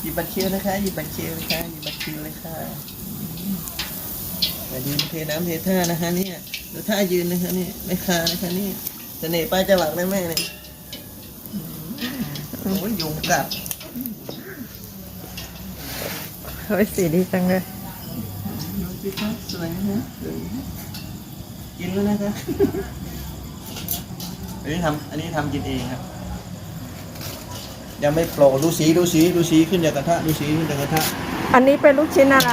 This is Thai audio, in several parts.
หยิบบัตรคิวนะคะหยิบบัตรคิวนะคะหยิบบัตรคิวเลยค่ะมายืนเทน้ำเทท่านะคะเนี่ยดูท่ายืนนะคะนี่ไม่คานะคะนี่เสน่ห์ป้าจะหวักได้แม่เนี่ยโอ้ยยุงกัดเฮ้ยสีดีจังเลยดูสิคะสวยนะสวยนะกินแล้วนะคะอันนี้ทำอันนี้ทำกินเองครับ ยังไม่โปรดูสีดูสีดูสีขึ้นจากกระทะดูสีขึ้นจากกระทะอันนี้เป็นลูกชิ้นอะไร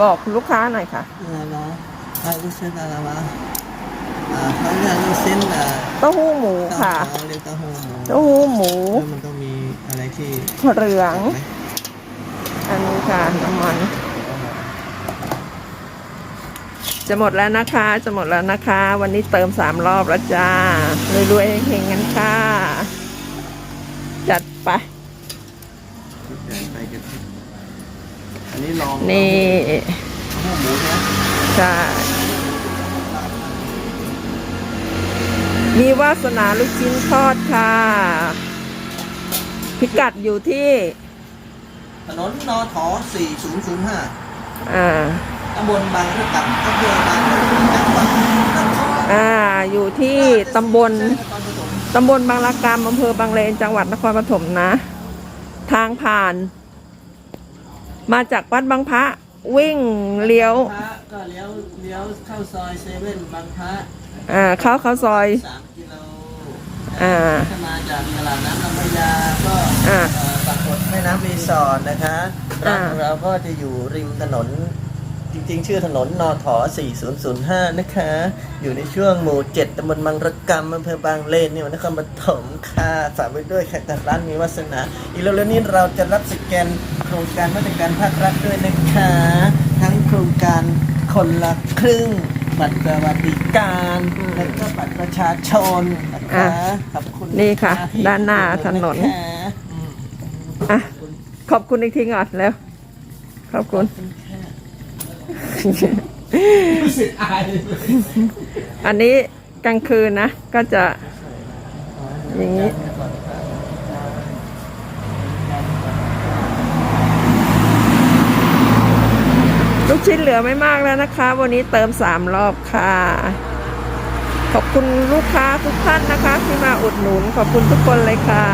บอกลูกค้าหน่อยค่ะอะไรนะอะไรลูกเส้นอะไรวะอ่าเขาเรียกลูกเส้นอ่าเต้าหู้หมูค่ะเต้าหู้เรียกเต้าหู้หมูเต้าหู้หมูแล้วมันต้องมีอะไรที่เหลืองไหมอันนี้ค่ะน้ำมันจะหมดแล้วนะคะ จะหมดแล้วนะคะ วันนี้เติมสามรอบแล้วจ้ารวยๆเฮงๆกันค่ะ จัดไปไปกันอันนี้ลองนี่เต้าหู้หมูใช่ไหมใช่มีวาสนาลูกชิ้นทอดค่ะ พิกัดอยู่ที่ถนนนอถอ4005อ่าตำบลบางระกำอำเภอบางระกำจังหวัดนครอ่าอยู่ที่ตำบล นครปฐม ตำบลบางละกำอำเภอบางเลนจังหวัดนครปฐมนะ ทางผ่าน มาจากวัดบางพระวิ่งเลี้ยวพระก็เลี้ยวเลี้ยวเข้าซอยเซเว่นบางพระอ่าเข้าเข้าซอยสามกิโลอ่าถ้ามาจากตลาดน้ำลำพญาก็อ่าเอ่อปรากฏแม่น้ำรีสอร์ทนะคะร้านอ่าของเราก็จะอยู่ริมถนน จริงๆ ชื่อถนนนอถอ4005 นะคะ อยู่ในช่วงหมู่ 7ตำบลบางระกำอำเภอบางเลนนี่วันนครปฐมค่ะฝากไว้ด้วยค่ะกับร้านมีวาสนา อีกเร็วๆนี้เราจะรับสแกนโครงการมาตรการภาครัฐด้วยนะคะ ทั้งโครงการคนละครึ่ง บัตรสวัสดิการ และก็บัตรประชาชนนะคะอะขอบคุณนี่ค่ะที่ด้านหน้าถนนะคะอืมอะขอบคุณอีกทีก่อนแล้ว ขอบคุณ รู้สึกอายอันนี้กลางคืนนะ ก็จะ อย่างนี้ ลูกชิ้นเหลือไม่มากแล้วนะคะ วันนี้เติมสามรอบค่ะ ขอบคุณลูกค้าทุกท่านนะคะ ที่มาอุดหนุนขอบคุณทุกคนเลยค่ะ